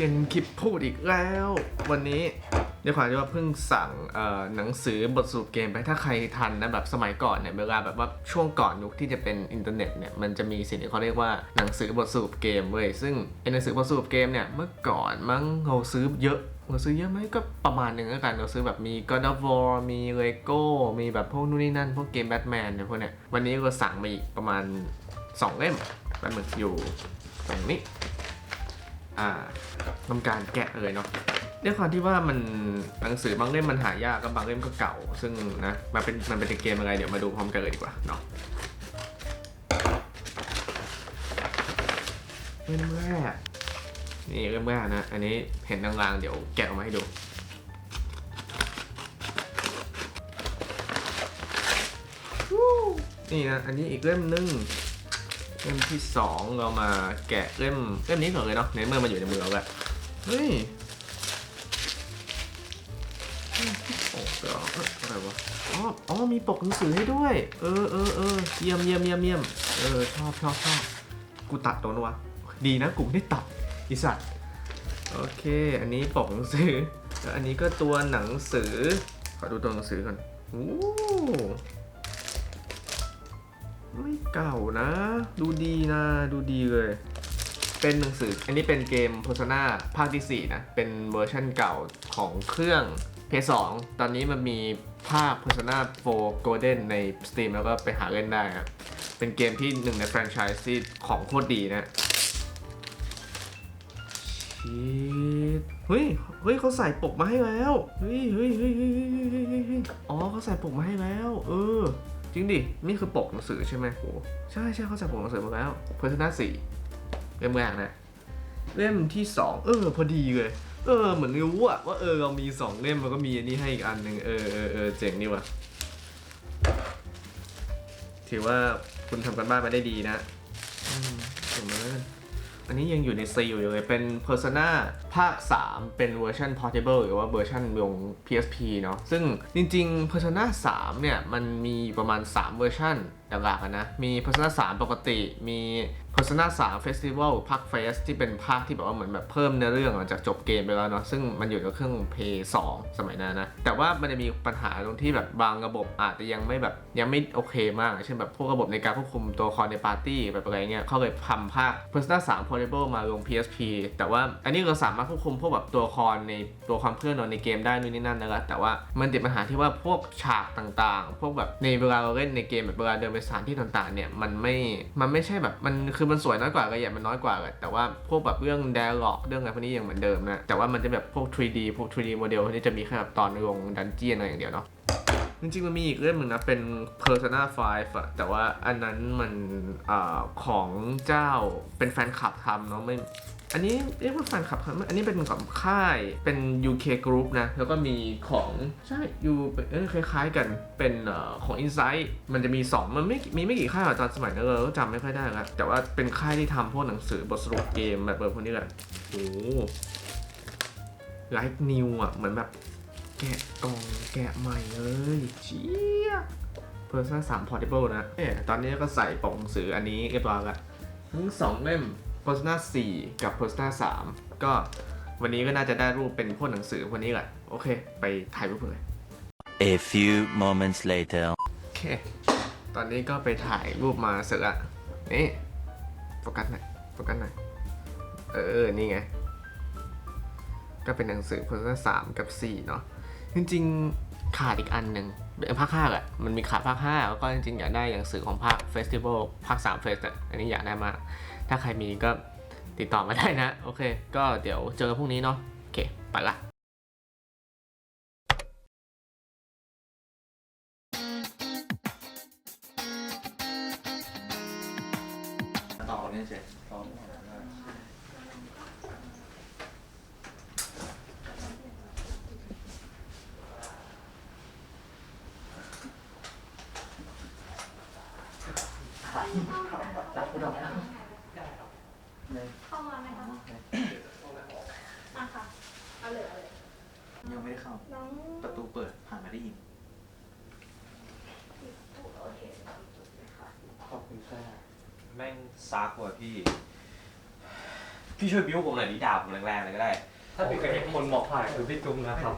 เออมาเกนคลิปพูดอีกแล้ว วันนี้ด้วยความที่ว่าเพิ่งสั่งหนังสือบทสรุปเกมไปถ้าใครทันนะแบบสมัยก่อนเนี่ยเวลาแบบว่าช่วงก่อนยุคที่จะเป็นอินเทอร์เน็ตเนี่ยมันจะมีสิ่งที่เขาเรียกว่าหนังสือบทสรุปเกมเว้ยซึ่งไอหนังสือบทสรุปเกมเนี่ยเมื่อก่อนมั้งเราซื้อเยอะเราซื้อเยอะไหมก็ประมาณหนึ่งแล้วกันเราซื้อแบบมี God of War มี Lego มีแบบพวกนู่นนี่นั่นพวกเกมแบทแมนเนี่ยพวกเนี่ยวันนี้ก็สั่งมาอีกประมาณสองเล่มแป๊บนึงอยู่ตรงนี้ อ่าทำการแกะเลยเนาะด้วยความที่ว่ามันหนังสือบางเล่มมันหายากกับบางเล่มก็เก่า ซึ่งนะมันเป็นมันเป็นเกมอะไรเดี๋ยวมาดูพร้อมกันเลยดีกว่าเนาะเล่มแรกนี่เล่มแรกนะ อันนี้เห็นลางๆเดี๋ยวแกะออกมาให้ดูนี่นะอันนี้อีกเล่มหนึง เล่มที่สองเรามาแกะเล่มเล่มนี้ก่อนเลยเนาะในเมื่อมันอยู่ในมือเราแหละเฮ้ยโอ้เดี๋ยวเอ้ยอะไรวะอ๋ออ๋อมีปกหนังสือให้ด้วย เออเออเออเยี่ยมเยี่ยมเยี่ยมเยี่ยมเออชอบชอบชอบกูตัดโดนวะดีนะกูไม่ได้ตัดอีสัตว์โอเค อันนี้ปกหนังสือแล้วอันนี้ก็ตัวหนังสือขอดูตัวหนังสือก่อนโอ้ ไม่เก่านะ ดูดีนะดูดีเลย เป็นหนังสือ อันนี้เป็นเกม Persona ภาคที่ 4 นะ เป็นเวอร์ชั่นเก่าของเครื่อง PS2 ตอนนี้มันมีภาค Persona 4 Golden ใน Steam แล้วก็ไปหาเล่นได้นะเป็นเกมที่หนึ่งในแฟรนไชส์ที่ของโคตรดีนะชีตเฮ้ย เฮ้ยเขาใส่ปกมาให้แล้ว เฮ้ยเฮ้ยเฮ้ยเฮ้ยเฮ้ยอ๋อเขาใส่ปกมาให้แล้ว เออ จริงดิ นี่คือปกหนังสือใช่ไหมโอ้ใช่ใช่เขาจะปกหนังสือมาแล้วเพอร์ซนาสี่เล่มแรกนะ เล่มที่สองเออ พอดีเลย เออ เหมือนรู้อะว่าเออเรามีสองเล่มมันก็มีอันนี้ให้อีกอันหนึ่งเออเออเออเจ๋งนี่ว่ะถือว่าคุณทำกันบ้านมาได้ดีนะอืมเก่งมาก อันนี้ยังอยู่ในซีอยู่เลยเป็น Persona ภาค 3 เป็นเวอร์ชัน Portable หรือว่าเวอร์ชันลง PSP เนาะซึ่งจริง ๆ Persona 3 เนี่ย มันมีประมาณ 3 เวอร์ชันหลักๆนะ มี Persona 3 ปกติมี Persona 3 Festival ภาค Fest ที่เป็นภาคที่แบบว่าเหมือนแบบเพิ่มเนื้อเรื่องหลังจากจบเกมไปแล้วเนาะซึ่งมันอยู่ในเครื่อง Play 2 สมัยนั้นนะ แต่ว่ามันจะมีปัญหาตรงที่แบบบางระบบอาจจะยังไม่แบบยังไม่โอเคมาก เช่นแบบพวกระบบในการควบคุมตัวละครในปาร์ตี้แบบอะไรเงี้ยเขาเลยทำภาค Persona 3 Portable มาลง PSP แต่ว่าอันนี้เราสามารถควบคุมพวกแบบตัวละครในตัวความเคลื่อนในเกมได้นู่นนี่นั่นนะครับแต่ว่ามันติดปัญหาที่ว่าพวกฉากต่างๆ พวกแบบในเวลาเราเล่นในเกมแบบเวลาเดินไปสถานที่ต่างๆเนี่ยมันไม่มันไม่ใช่แบบมันคือมันสวยน้อยกว่าละเอียดมันน้อยกว่าเลยแต่ว่าพวกแบบเรื่องแดร์ล็อกเรื่องอะไรพวกนี้ยังเหมือนเดิมนะแต่ว่ามันจะแบบพวก 3D พวก 3D โมเดลพวกนี้จะมีแค่แบบตอนลงดันเจียนอะไรอย่างเดียวเนาะจริงๆมันมีอีกเรื่องหนึ่งนะ เป็น Persona 5อะแต่ว่าอันนั้นมันอของเจ้าเป็นแฟนคลับทำเนาะไม่ อันนี้เรียกว่าแฟนคลับทำอันนี้เป็นของค่ายเป็น UK Group นะ แล้วก็มีของใช่อยู่เออคล้ายๆกันเป็นอของ Insight มันจะมี 2 มันไม่มีไม่กี่ค่ายตอนสมัยนั้นเราก็จำไม่ค่อยได้ล้วแต่ว่าเป็นค่ายที่ทำพวกหนังสือบทสรุปเกมแบบเบอร์พวกนี้แหละโอ้ไลฟ์นิวอะ เหมือนแบบแกะกล่องแกะใหม่เลยเชี่ย Persona 3 Portable นะเอ๊ะตอนนี้ก็ใส่ปกหนังสืออันนี้เรียบร้อยละทั้งสองเล่ม Persona 4 กับ Persona 3 ก็วันนี้ก็น่าจะได้รูปเป็นพวกหนังสือพวกนี้แหละ โอเค ไปถ่ายรูปเลย A few moments later. โอเค ตอนนี้ก็ไปถ่ายรูปมาเสร็จละนี่โฟกัสหน่อยโฟกัสหน่อยเออ นี่ไง ก็เป็นหนังสือ Persona 3 กับ 4 เนาะจริงๆ ขาดอีกอันหนึ่งเป็นภาค5อะมันมีขาดภาค5แล้วก็จริงๆ อยากได้หนังสือของภาคเฟสติวัลภาค3เฟสอะอันนี้อยากได้มาก ถ้าใครมีก็ติดต่อมาได้นะ โอเค ก็เดี๋ยวเจอกันพรุ่งนี้เนาะโอเค ไปละ ได้ยินโอเคขอบคุณค่ะแม่งซักว่ะพี่ พี่ช่วยบิ้วผมหน่อยดิดาบผมแรงๆเลยก็ได้ ถ้าเป็นคนเหมาะถ่ายคือพี่จุ๊มนะครับ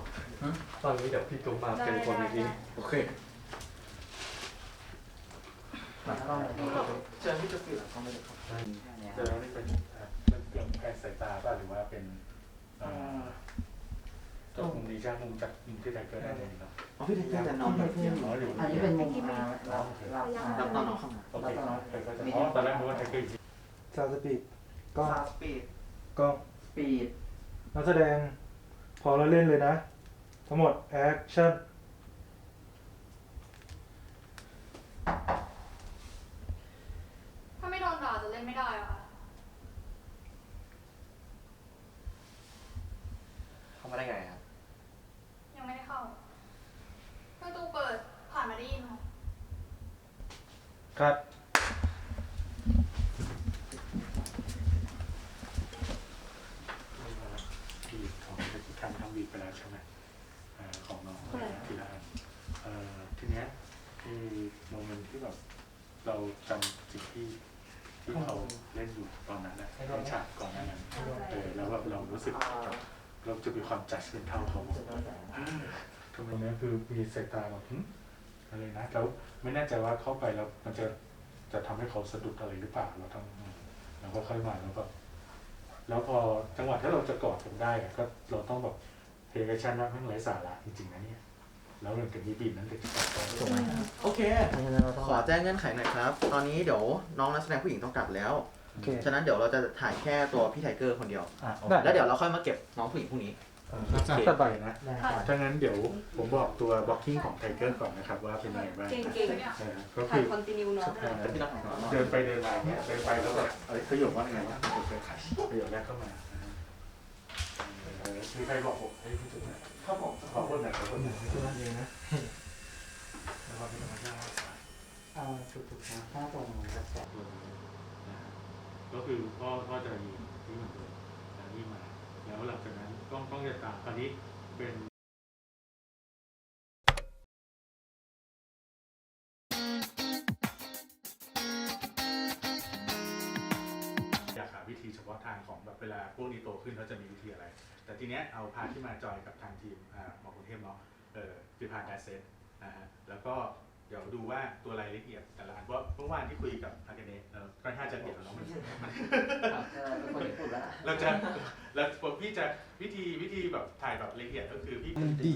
ตอนนี้เดี๋ยวพี่จุ๊มมาเป็นคนในนี้โอเคเชิญพี่จุ๊บฟิลเขาไม่ได้ครับเจอแล้วนี่เป็นเอ่อเป็นเรื่องแพ้สายตาป่ะหรือว่าเป็นเอ่อจา กมุมนี้ใช่ไหมมุมจากมุมที่ไทเกอร์ได้เลยเนาะอ๋อพี่ไทเกอร์จะนอนแบบเทียมอ๋ออยู่อันนี้เป็นมุมอารับโอเครับรับตอนน้องเข้ามาโอเคไทเกอร์จะอ๋อตอนแรกนึกว่าไทเกอร์จริงซาวด์สปีดกล้องฟาสปีดกล้องสปีดนักแสดง พอเราเล่นเลยนะ ทั้งหมด แอคชั่น ถ้าไม่โดนด่าจะเล่นไม่ได้อะค่ะ เข้ามาได้ไงครับ ยังไม่ได้เข้าประตูเปิดผ่านมาได้ยินค่ะ ครับบีบของเมื่อกี้ทำทำบีบไปแล้วใช่ไหมเอ่อของน้องทีละอันเอ่อทีเนี้ยที่โมเมนต์ที่แบบเราจำสิ่งที่ที่เขาเล่นอยู่ตอนนั้นนะในฉากก่อนหน้านั้นเออแล้วแบบเรารู้สึกแบบเราจะมีความจัดเป็นเท่าเขาหมดทำไมเนี้ยคือมีสายตาแบบหึ อะไรนะแล้วไม่แน่ใจว่าเข้าไปแล้วมันจะจะทำให้เขาสะดุดอะไรหรือเปล่าเราต้องเราก็ค่อยมาแล้วแบบแล้วพอจังหวะที่เราจะกอดกันได้อะก็เราต้องแบบเฮกชันว่าแม่งไร้สาระจริงๆนะเนี่ยแล้วมันเป็นมีบีบนั้นถึงจะกอดกันถูกไหมโอเคเพราะฉะนั้นเราต้องขอแจ้งเงื่อนไขหน่อยครับ ตอนนี้เดี๋ยวน้องนักแสดงผู้หญิงต้องกลับแล้วโอเคฉะนั้นเดี๋ยวเราจะถ่ายแค่ตัวพี่ไทเกอร์คนเดียวอะได้แล้วเดี๋ยวเราค่อยมาเก็บน้องผู้หญิงพวกนี้ ตัดไปนะได้ครับถ้างั้นเดี๋ยวผมบอกตัวบล็อกกิ้งของไทเกอร์ก่อนนะครับว่าเป็นยังไงบ้างเก่งเออก็ๆถ่าคืยอ คอนติเนียน้องเอ่อเดินไปเดินมาเนี่ยเดินไปแล้วแบบอะไรประโยคว่าไงวะประโยคแรกเข้ามาเออมีใครบอกผมให้พี่จุ๊บนะครับผมขอบคุณหน่อยขอบคุณหน่อยตัวนั้นเองนะแล้วก็เป็นธรรมชาติเอาถูกๆนะถ้าตรงกระแสก็คือก็ก็จะมีที่เหมือนเดิมแต่นี่มา แล้วหลังจากนั้นกล้องกล้องจะตามตอนนี้เป็นอยากหาวิธีเฉพาะทางของแบบเวลาพวกนี้โตขึ้นเขาจะมีวิธีอะไร แต่ทีเนี้ยเอาพาที่มาจอยกับทางทีมอ่าหมอกรุงเทพเนาะเออคือพาการเซตนะฮะแล้วก็ ดี๋ยวดูว่าตัวรายละเอียดแต่ละอันเพราะเมื่อวานที่คุยกับอากาเนะเออค่อนข้างจะเปลี่ยนแล้วเนาะมันเออเป็นคนญี่ปุ่นแล้วเราจะแล้วพี่จะวิธีวิธีแบบถ่ายแบบละเอียดก็คือพี่ดี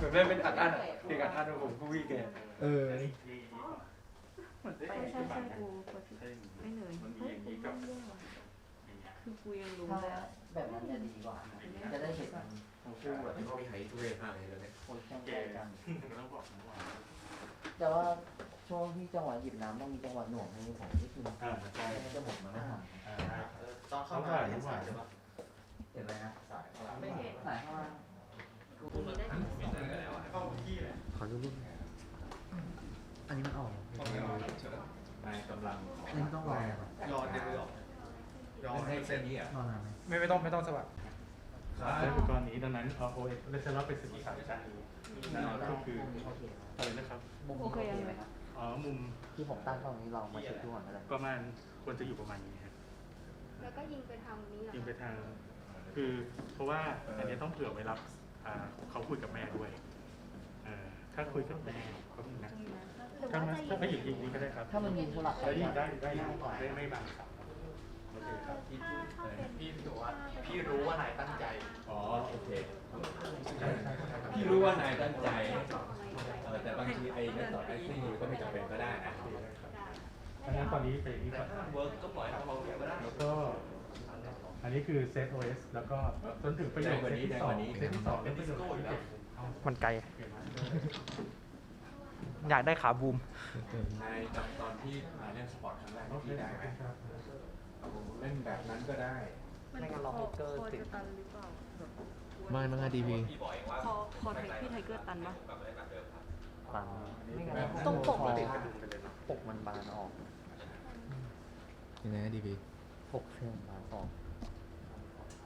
แบบได้เป็นอัดอั้นเด็กอัดอั้นของผมผู้วิ่งแกเออใช่ใช่ใช่กูไม่เหนื่อยมันมีอย่างนี้กับ คือกูยังรู้ถ้าเลยแบบนั้นจะดีกว่าจะได้เห็นทั้งคู่แบบมีไฮทุเรศมากเลยเนี่ยคนแข่งแกกัน ต้องบอกนะว่าแต่ว่าช่วงที่จังหวะหยิบน้ำต้องมีจังหวะหน่วงให้ผมที่คืออ่าใช่จะหมดมันไม่ทันอ่าได้ตอนเข้ามาเห็นสายใช่ปะเห็นไหมฮะสายไม่เห็นสายข้างล่างตรงนี้ได้ถึงขอดูรูปอันนี้มันออกในกำลังอันนี้ต้องรอครับรอเต็มเลยหรอ รอให้เส้นนี้อะรอนานไหมไม่ไม่ต้องไม่ต้องสวัสดใช้อุปกรณ์นี้ดังนั้นเอาโอเอสจะรับไปสื่อสารด้านนี้นะก็คืออะไรนะครับมุมโอเคยังไงอ๋อมุมที่ผมตั้งตรงนี้ลองมาเช็คดูก่อนก็ได้ประมาณควรจะอยู่ประมาณนี้ครับแล้วก็ยิงไปทางนี้เหรอยิงไปทาง คือเพราะว่าอันนี้ต้องเผื่อไว้รับอ่าเขาคุยกับแม่ด้วยเออถ้าคุยกับแม่ก็มีนะหรือถ้าว่ามันจะยิถ้างไม่หยิบยิงนี้ก็ได้ครับ ถ้ามันมีผู้หลักได้ยิงได้ได้ยิงได้ไม่บังครับ โอคครับถ้าถ้าเป็นพี่รู้ว่าพี่รู้ว่านายตั้งใจ อ๋อโอเคพี่รู้ว่านายตั้งใจเออแต่บางทีไอ้เมธอดแอคติ้งก็ไม่จำเป็นก็ได้นะดังนั้นตอนนี้เป็นอย่างนี้ก่อนเวิร์กก็ปล่อยให้เขาเขียนก็ได้ แล้วก็ อันนี้คือเซต OS แล้วก็จนถึงประโยคเซตที่สองเซตที่สองเป็นประโยคที่เจ็ดมันไกล อยากได้ขาบูม ในตอนที่มาเล่นสปอร์ตครั้งแรกโอเคที่ได้ไหม เล่นแบบนั้นก็ได้มันคอคอจะตันหรือเปล่าแบบไม่มั้งอะดีพีคอคอไทยพี่ไทเกอร์ตันปะฟังไม่งั้นตรงปกพอติดกระดุมไปเลยเนาะปกมันบานออกยังไงดีพีปกเส้นบานออก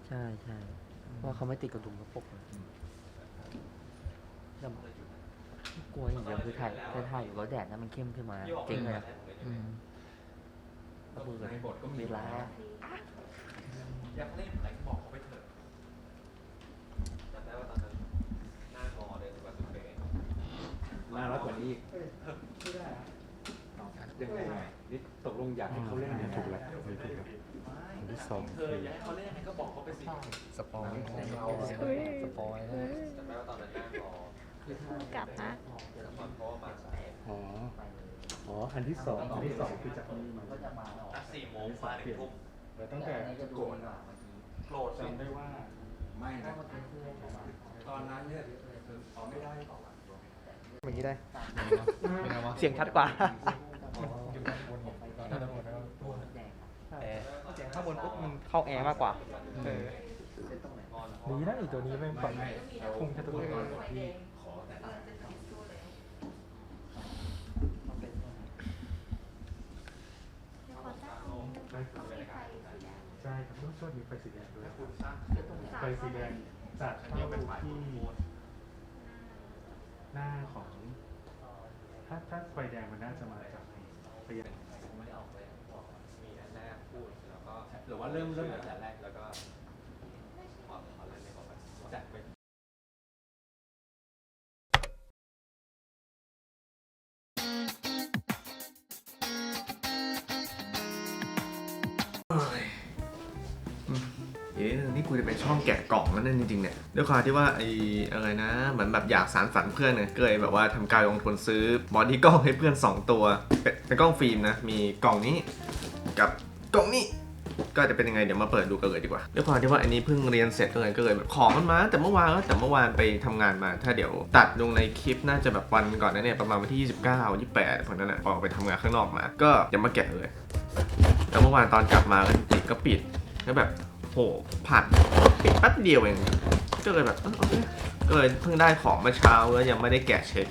ใช่ใช่เพราะเขาไม่ติดกระดุมกับปกเลยแต่กลัวอย่างเดียวคือถ่ายถ่ายถ่ายอยู่แล้วแดดนั้นมันเข้มขึ้นมาเก่งเลยอะอืมเอ ก็มือในบทก็มีเวลา อยากเล่นไหนก็บอกเขาไปเถอะจำได้ว่าตอนนั้นหน้างอเลยสุดสุดเป๊ะน่ารักกว่านี้อีกไม่ได้ยังไงนี่ตกลงอยากให้เขาเล่นเนี่ยถูกแล้วถูกแล้วอันที่สองเธออยากให้เขาเล่นยังไงก็บอกเขาไปสิสปอยล์สปอยล์จำได้ว่าตอนนั้นหน้างอกลับนะแล้วตอนพ่อมาสาย อ๋ออ๋อ อันที่สองอันที่สองคือจากนี่มานัดสี่โมงมาหนึ่งทุ่มแล้วตั้งแต่โกรธอะโกรธสิจำได้ว่า ไม่นะตอนนั้นเนี่ยเอาไม่ได้อย่างนี้ได้ เสียงชัดกว่าเสียงข้างบนปุ๊บมันเข้าแอร์มากกว่าเออดีนะอีตัวนี้แม่งปรับพุ่งแค่ตัว เดียวใช่ครับต้องช่วยมีไฟสีแดงด้วยไฟสีแดงจะเข้าที่หน้าของ ถ้าถ้าไฟแดงมันน่าจะมาจากไฟแดงไม่ได้ออกเลยบอกมีแรกพูดแล้วก็หรือว่าเริ่มเริ่มตั้งแต่แรกแล้วก็พอพอเล่นไม่ออกจัดไปอีกนิ ดนึงนี่กูจะเป็นช่องแกะกล่องแล้วนั่นจริงๆเนี่ยด้วยความที่ว่าไอ้อะไรนะเหมือนแบบอยากสารฝันเพื่อนเนี่ยก็เลยแบบว่าทำการลงทุนซื้อบอดี้กล้องให้เพื่อน 2 ตัวเป็นกล้องฟิล์มนะมีกล่องนี้กับกล่องนี้ก็จะเป็นยังไงเดี๋ยวมาเปิดดูกันเลยดีกว่าด้วยความที่ว่าอันนี้เพิ่งเรียนเสร็จก็เลยก็เลยแบบของมันมาแต่เมื่อวานแล้วแต่เมื่อวานไปทำงานมา ถ้าเดี๋ยวตัดลงในคลิปน่าจะแบบวันก่อนนะเนี่ยประมาณวันที่ 29 28คนนั้นนะออกไปทำงานข้างนอกมา ก็ยังมาแกะเลย แล้วเมื่อวานตอนกลับมาก็ปิดก็ปิดแล้วแบบ โหผ่านปิดแป๊บเดียวเองก็เลยแบบเออโอเคก็เลยเพิ่งได้ของเมื่อเช้าแล้วยังไม่ได้แกะเช็ค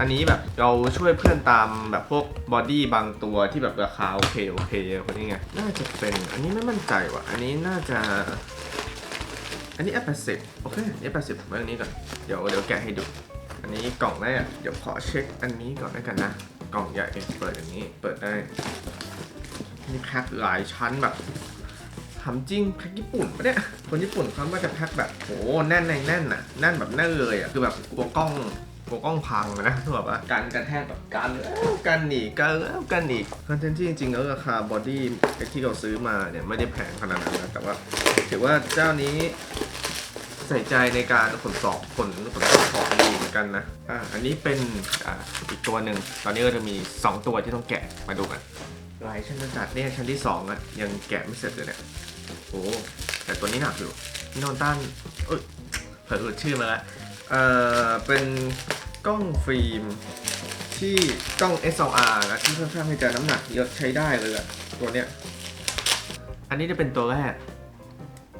อันนี้แบบเราช่วยเพื่อนตามแบบพวกบอดี้บางตัวที่แบบราคาโอเคโอเคคนนี้ไง น่าจะเป็น อันนี้ไม่มั่นใจว่ะ อันนี้น่าจะ อันนี้แอปแปดสิบโอเคอันนี้แปดสิบไว้อันนี้ก่อน เดี๋ยวเดี๋ยวแกะให้ดู อันนี้กล่องแรกเดี๋ยวขอเช็คอันนี้ก่อนแล้วกันนะ กล่องใหญ่เปิดอย่างนี้ เปิดได้ มีแพ็คหลายชั้นแบบ ทำจริงแพ็คญี่ปุ่นปะเนี่ย คนญี่ปุ่นเขาว่าจะแพ็คแบบโหแน่นในแน่นน่ะแน่นแบบแน่นเลยอะคือแบบกลัวกล้องกลัวกล้องพังอะนะคือแบบว่าการกระแทกแบบการเอ้ากันหนีกันเอ้ากันหนีคอนเทนต์ที่จริงๆแล้วราคาบอดี้ที่เราซื้อมาเนี่ยไม่ได้แพงขนาดนั้นนะแต่ว่าถือว่าเจ้านี้ใส่ใจในการขนสอบขนขนส่งของดีเหมือนกันนะ อ่า อันนี้เป็นอ่าอีกตัวหนึ่ง ตอนนี้ก็จะมี 2 ตัวที่ต้องแกะมาดูกัน ลายชั้นจัดเนี่ยชั้นที่2อะยังแกะไม่เสร็จเลยเนี่ยโอ้แต่ตัวนี้หนักอยู่นี่นอนต้านเอ้ยเผลอหลุดชื่อมาล้วเอ่อเป็นกล้องฟิล์มที่กล้อง SLR นะที่ค่อนข้างที่จะน้ำหนักเยอะใช้ได้เลยอะตัวเนี้ยอันนี้จะเป็นตัวแรก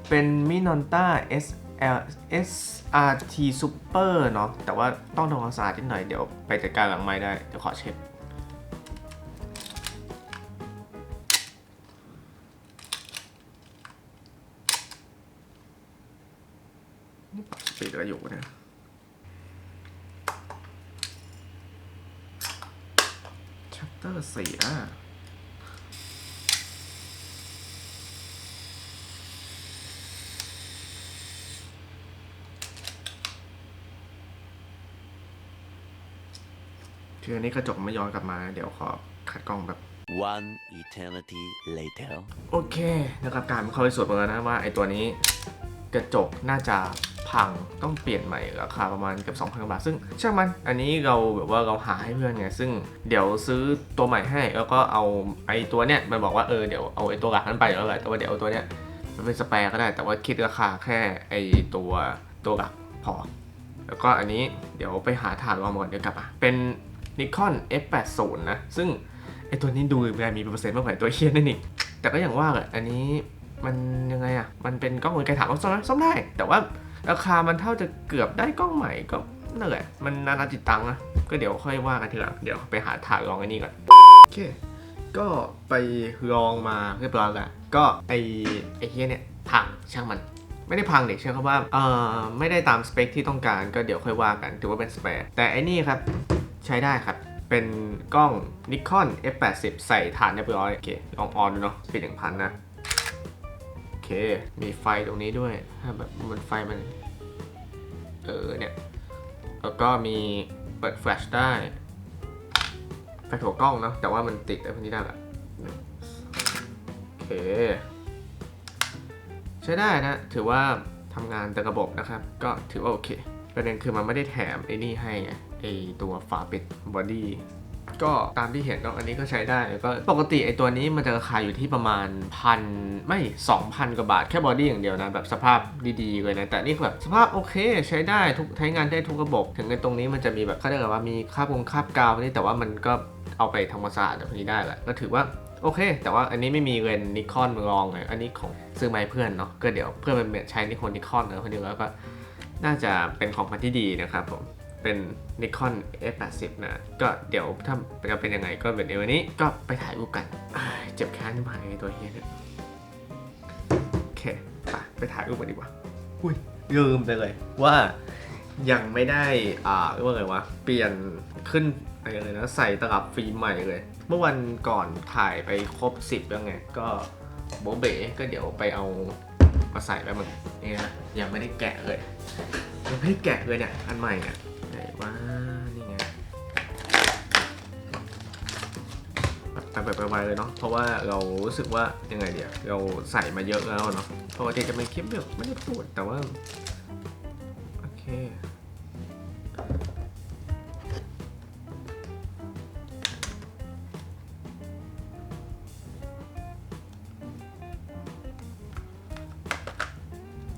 เป็น Minolta SL SRT Super เนาะแต่ว่าต้องทำความสะอาดนิดหน่อยเดี๋ยวไปจัดการหลังไม้ได้ เดี๋ยวขอเช็ด อะไรอยู่เนี่ยชัตเตอร์เสียคืออันนี้กระจกไม่ย้อนกลับมา เดี๋ยวขอขัดกล้องแบบ One eternity later. โอเคนะครับการเข้าไปสวดมาแล้วนะว่าไอตัวนี้กระจกน่าจะ พังต้องเปลี่ยนใหม่ราคาประมาณเกือบ2,000บาทซึ่งช่างมันอันนี้เราแบบว่าเราหาให้เพื่อนไงซึ่งเดี๋ยวซื้อตัวใหม่ให้แล้วก็เอาไอ้ตัวเนี้ยมันบอกว่าเออเดี๋ยวเอาไอ้ตัวหลักนั้นไปแล้วแหละแต่ว่าเดี๋ยวเอาตัวเนี้ยมันเป็นสแปร์ก็ได้ แต่ว่าคิดราคาแค่ไอ้ตัวตัวหลักพอ แล้วก็อันนี้เดี๋ยวไปหาฐานรองมก่อนเดี๋ยวกลับมาเป็น Nikon F80 นะซึ่งไอตัวนี้ดูแบรนด์มีเปอร์เซ็นต์มากกว่าไอ้ตัวเฮียนั่นเอีกแต่ก็อย่างว่าอะอันนี้มันยังไงอะ มันเป็นกล้องมือไกลถามว่าซ่อมไหมซ่อมได้ แต่ว่า ราคามันเท่าจะเกือบได้กล้องใหม่ก็นั่นแหละมันนานาจิตตังนะ ก็เดี๋ยวค่อยว่ากันทีหลัง เดี๋ยวไปหาถ่ายลองไอ้นี่ก่อน โอเค ก็ไปลองมาเรียบร้อยแล้วก็ไอไอเฮียเนี่ยพังช่างมัน ไม่ได้พังเด็กใช้คำว่าเอ่อไม่ได้ตามสเปคที่ต้องการก็เดี๋ยวค่อยว่ากันถือว่าเป็นสเปรแต่ไอ้นี่ครับใช้ได้ครับเป็นกล้อง Nikon F80 ใส่ฐานเรียบร้อยโอเคลองออนดูเนาะสปีด1,000 นะ เค มีไฟตรงนี้ด้วย ถ้าแบบมันไฟมัน เออเนี่ย แล้วก็มีเปิดแฟลชได้ไฟลชหัวกล้องเนาะ แต่ว่ามันติดไอ้พวกนี้ได้แหละโอเค ใช้ได้นะ ถือว่าทำงานแต่ระบบนะครับ ก็ถือว่าโอเค ประเด็นคือมันไม่ได้แถมไอ้นี่ให้ไง ไอ้ตัวฝาปิดบอดี้ ก็ตามที่เห็นเนาะอันนี้ก็ใช้ได้แล้วก็ปกติไอ้ตัวนี้มันจะราคาอยู่ที่ประมาณพันไม่สองพันกว่าบาทแค่บอดี้อย่างเดียวนะ แบบสภาพดีๆเลยนะ แต่นี่คือแบบสภาพโอเคใช้ได้ทุกใช้งานได้ทุกระบบ ถึงในตรงนี้มันจะมีแบบเขาเรียกว่ามีคราบวงคราบกาวนี่แต่ว่ามันก็เอาไปทำความสะอาดแบบนี้ได้แหละก็ถือว่าโอเค แต่ว่าอันนี้ไม่มีเลนนิคอนรองเลยอันนี้ของซื้อมาให้เพื่อนเนาะก็เดี๋ยวเพื่อนมันใช้นิคอนนิคอนเนอะคนเดียวแล้วก็น่าจะเป็นของพันที่ดีนะครับผม เป็น Nikon F80 นะ ก็เดี๋ยวถ้าจะเป็นยังไงก็เป็นในวันนี้ก็ไปถ่ายรูปกัน เจ็บแค้นที่หาไอ้ตัวเฮียเนี่ยโอเคไปไปถ่ายรูปกันดีกว่า อุ้ยลืมไปเลยว่ายังไม่ได้ อ่าเรียกว่าไงวะ เปลี่ยนขึ้นอะไรเลยนะ ใส่ตลับฟิล์มใหม่เลย เมื่อวันก่อนถ่ายไปครบ 10 แล้วไง ก็โบเบ๋ก็เดี๋ยวไปเอามาใส่แล้วมันนี่นะยังไม่ได้แกะเลยยังไม่ได้แกะเลยเนี่ยอันใหม่เนี่ย ว่านี่ไงไปไปไปไวเลยเนาะเพราะว่าเรารู้สึกว่ายังไงเดี๋ยวเราใส่มาเยอะแล้วเนาะปกติจะเป็นคลิปแบบไม่ได้พูดแต่ว่าโอเค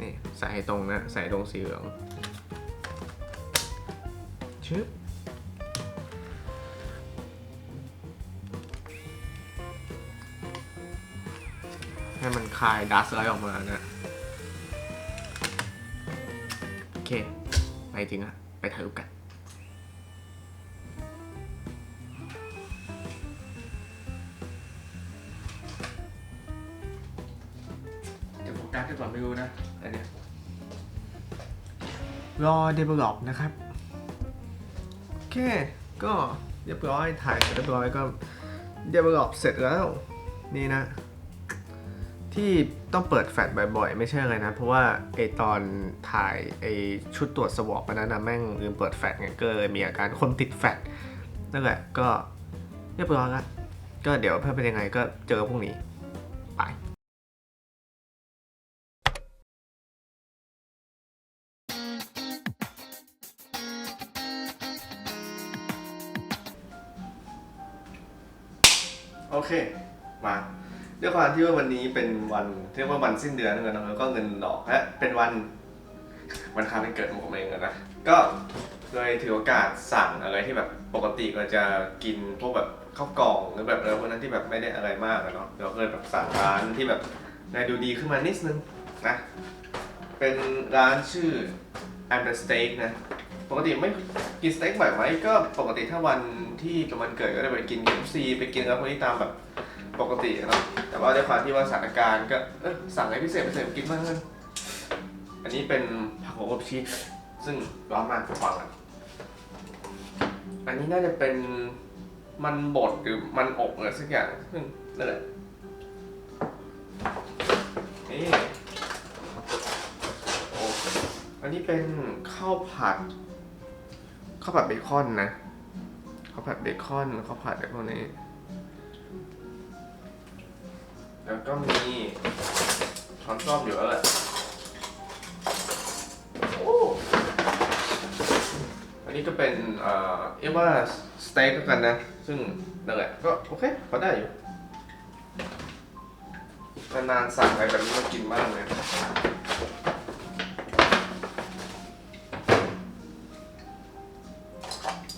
นี่ใส่ตรงนะใส่ตรงสีเหลือง ชึบให้มันคลายดัสไลท์ออกมานะ โอเค ไปถึงอะไปถ่ายรูปกันจะโฟกัสกันก่อนไม่รู้นะอันเนี้ยรอ develop นะครับโอ เค ก็เรียบร้อยถ่ายเสร็จเรียบร้อยก็ develop เสร็จแล้วนี่นะ ที่ต้องเปิดแฟลชบ่อยๆ ไม่ใช่อะไรนะ เพราะว่าไอตอนถ่ายไอชุดตรวจสวอปนั้นนะแม่งลืมเปิดแฟลชไงก็เลยมีอาการคนติดแฟลชนั่นแหละก็เรียบร้อยละก็เดี๋ยวถ้าเป็นยังไงก็เจอพรุ่งนี้ ไป ด้วยความที่ว่าวันนี้เป็นวันเรียกว่าวันสิ้นเดือนเงินแล้วก็เงินดอกและเป็นวันวันคล้ายวันเกิดของผมเองอะนะก็เลยถือโอกาสสั่งอะไรที่แบบปกติเราจะกินพวกแบบข้าวกล่องหรือแบบอะไรพวกนั้นที่แบบไม่ได้อะไรมากอะเนาะเราก็เลยแบบสั่งร้านที่แบบในดูดีขึ้นมานิดนึงนะเป็นร้านชื่อ I'm the Steak นะปกติไม่กินสเต็กบ่อยไหมก็ปกติถ้าวันที่เป็นวันเกิดก็จะไปกิน KFC ไปกินแล้วพวกนี้ตามแบบ ปกติเนาะแต่ว่าด้วยความที่ว่าสถานการณ์ก็เออสั่งอะไรพิเศษพิเศษมากินบ้างเลยอันนี้เป็นผักโขมอบชีสซึ่งร้อนมากฟังอะอันนี้น่าจะเป็นมันบดหรือมันอบอะไรสักอย่างซึ่งนั่นแหละนี่โอ้อันนี้เป็นข้าวผัดข้าวผัดเบคอนนะข้าวผัดเบคอนข้าวผัดอะไรพวกนี้ แล้วก็มีช้อนซ่อมอยู่แล้วแหละโอ้อันนี้ก็เป็นเอ่อเรียกว่าสเต็กกันนะ ซึ่งนั่นแหละก็โอเคพอได้อยู่นานๆสั่งอะไรแบบนี้มากินบ้างเลย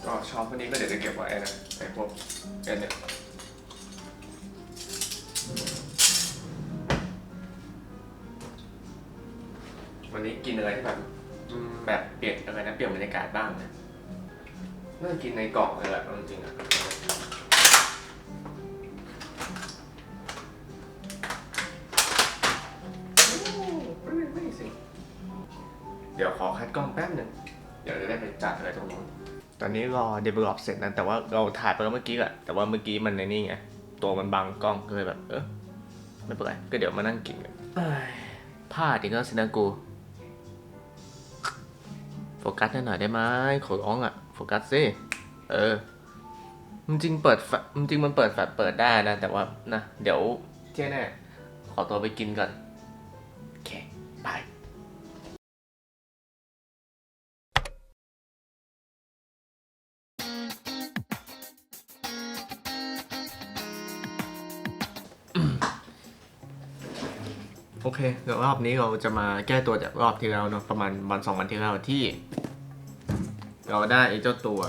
ก็ชอบพวกนี้ก็เดี๋ยวจะเก็บไว้นะไอ้พวกเอ็นเนี่ย วันนี้กินอะไรที่แบบอืมแบบเปลี่ยนอะไรนะเปลี่ยนบรรยากาศบ้างนะน่าจะกินในกล่องเลยแหละเอาจริงๆอะโอ้ไม่ไม่สิเดี๋ยวขอคัดกล้องแป๊บหนึ่งเดี๋ยวจะได้ไปจัดอะไรตรงนู้นตอนนี้รอ develop เสร็จนะ แต่ว่าเราถ่ายไปแล้วเมื่อกี้อะแต่ว่าเมื่อกี้มันในนี่ไง ตัวมันบังกล้องก็เลยแบบ เออไม่เป็นไรก็เดี๋ยวมานั่งกินกันเอ้ยพลาดอีกแล้วสินะกู โฟกัสให้หน่อยได้ไหมขอร้องอะโฟกัสสิ เออ มันจริงเปิดแฟลชจริงมันเปิดแฟลชเปิดได้นะ แต่ว่านะ เดี๋ยวเจ๊แน่ขอตัวไปกินก่อน โอเคบาย โอเคเดี๋ยวรอบนี้เราจะมาแก้ตัวจากรอบที่แล้วเนาะประมาณวันสองวันที่แล้วที่ เราได้ไอ้เจ้าตัว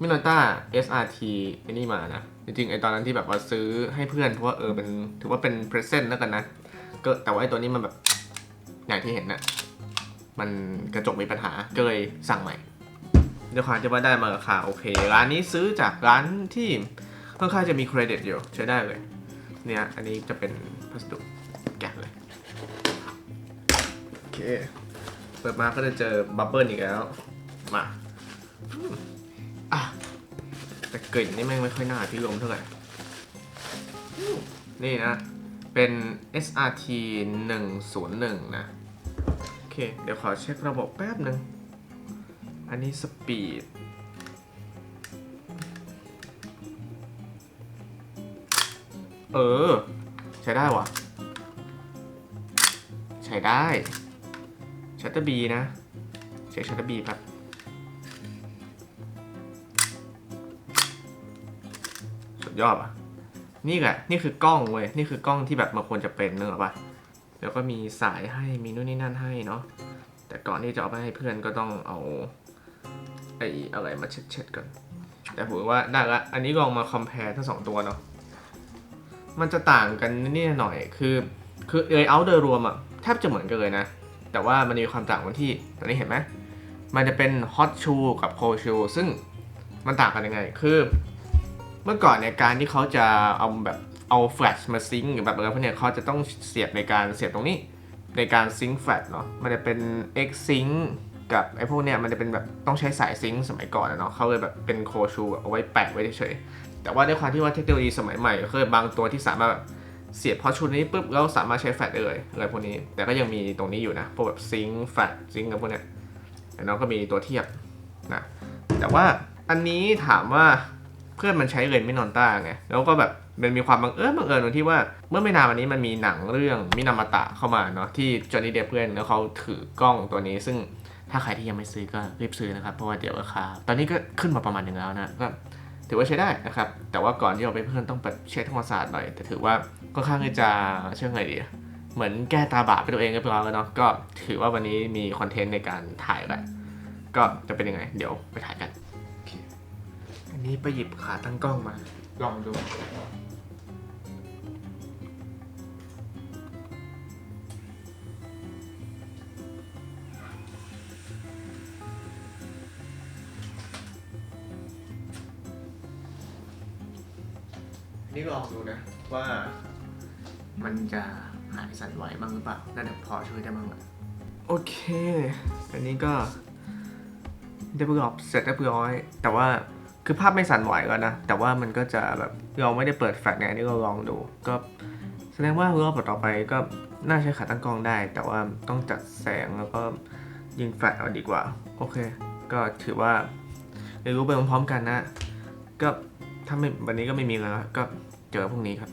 มิโนต้า SRT ไอ้นี่มานะ จริงๆไอ้ตอนนั้นที่แบบว่าซื้อให้เพื่อนเพราะว่าเออเป็นถือว่าเป็นเพรสเซนต์แล้วกันนะก็แต่ว่าไอ้ตัวนี้มันแบบอย่างที่เห็นนะมันกระจกมีปัญหาก็เลยสั่งใหม่ด้วยความที่ว่าได้มาราคาโอเค ร้านนี้ซื้อจากร้านที่ค่อนข้างจะมีเครดิตอยู่ใช้ได้เลยเนี่ยอันนี้จะเป็นพัสดุแกะเลย เปิดมาก็จะเจอบับเบิ้ลอีกแล้ว มาอะแต่กลิ่นนี่แม่งไม่ค่อยน่าพิรมเท่าไหร่ นี่นะ เป็น SRT 101 นะ โอเค เดี๋ยวขอเช็คระบบแป๊บหนึ่ง อันนี้สปีดเออ ใช้ได้วะใช้ได้ ชัตเตอร์บีนะ เช็คชัตเตอร์บีครับสุดยอดอะ นี่แหละ นี่คือกล้องเว้ย นี่คือกล้องที่แบบมันควรจะเป็นเนอะปะแล้วก็มีสายให้ มีนู่นนี่นั่นให้เนาะ แต่ก่อนที่จะเอาไปให้เพื่อนก็ต้องเอาไอ้อะไรมาเช็ดๆกันแต่ผมว่าได้ละ อันนี้ลองมาคอม p a r e ทั้งสองตัวเนาะ มันจะต่างกันนิดหน่อย คือ คือเอ y เอาโดยรวมอะแทบจะเหมือนกันเลยนะ แต่ว่ามันมีความต่างกันที่ตอนนี้เห็นไหมมันจะเป็น hot shoe กับ cold shoe ซึ่งมันต่างกันยังไง คือ เมื่อก่อนเนี่ยการที่เขาจะเอาแบบเอาแฟลชมาซิงค์หรือแบบอะไรพวกเนี้ยเขาจะต้องเสียบในการเสียบตรงนี้ ในการซิงค์แฟลชเนาะมันจะเป็น X sync กับไอ้พวกเนี้ยมันจะเป็นแบบต้องใช้สายซิงค์สมัยก่อนอะเนาะเขาเลยแบบเป็นโคชูเอาไว้แปะไว้เฉยแต่ว่าด้วยความที่ว่าเทคโนโลยีสมัยใหม่ก็เลยบางตัวที่สามารถแบบ เสียบพอชุดนี้ปุ๊บแล้วสามารถใช้แฟลชได้เลยอะไรพวกนี้ แต่ก็ยังมีตรงนี้อยู่นะ พวกแบบซิงค์แฟลชซิงค์กับพวกเนี้ยแต่น้องก็มีตัวเทียบนะแต่ว่าอันนี้ถามว่าเพื่อนมันใช้เลนไม่นอนต้าไงแล้วก็แบบมันมีความบังเอิญบังเอิญตรงที่ว่าเมื่อไม่นานวันนี้มันมีหนังเรื่องมินามาตะเข้ามาเนาะที่จอห์นนี่เดฟเพื่อนแล้วเขาถือกล้องตัวนี้ ซึ่งถ้าใครที่ยังไม่ซื้อก็รีบซื้อนะครับเพราะว่าเดี๋ยวราคาตอนนี้ก็ขึ้นมาประมาณหนึ่งแล้วนะก็ ถือว่าใช้ได้นะครับ แต่ว่าก่อนที่เราไปเพื่อนต้องแบบเช็คทำความสะอาดหน่อย แต่ถือว่าก็ค่อนข้างที่จะเชื่อไงดี เหมือนแก้ตาบาปไปตัวเองเรียบร้อยแล้วเนาะ ก็ถือว่าวันนี้มีคอนเทนต์ในการถ่ายแหละก็จะเป็นยังไง เดี๋ยวไปถ่ายกัน อันนี้ไปหยิบขาตั้งกล้องมา ลองดู นี่ลองดูนะ ว่ามันจะหายสั่นไหวบ้างหรือเปล่าน่าจะพอช่วยได้บ้างอะโอเค อันนี้ก็เรียบร้อยเสร็จเรียบร้อย แต่ว่าคือภาพไม่สั่นไหวแล้วนะ แต่ว่ามันก็จะแบบเราไม่ได้เปิดแฟลชไงนี่เราลองดู ก็แสดงว่ารอบต่อไปก็น่าใช้ขาตั้งกล้องได้ แต่ว่าต้องจัดแสงแล้วก็ยิงแฟลชเอาดีกว่า โอเค ก็ถือว่าเรียนรู้ไปพร้อมๆกันนะ ก็ ถ้าไม่วันนี้ก็ไม่มีแล้วก็เจอพรุ่งนี้ครับ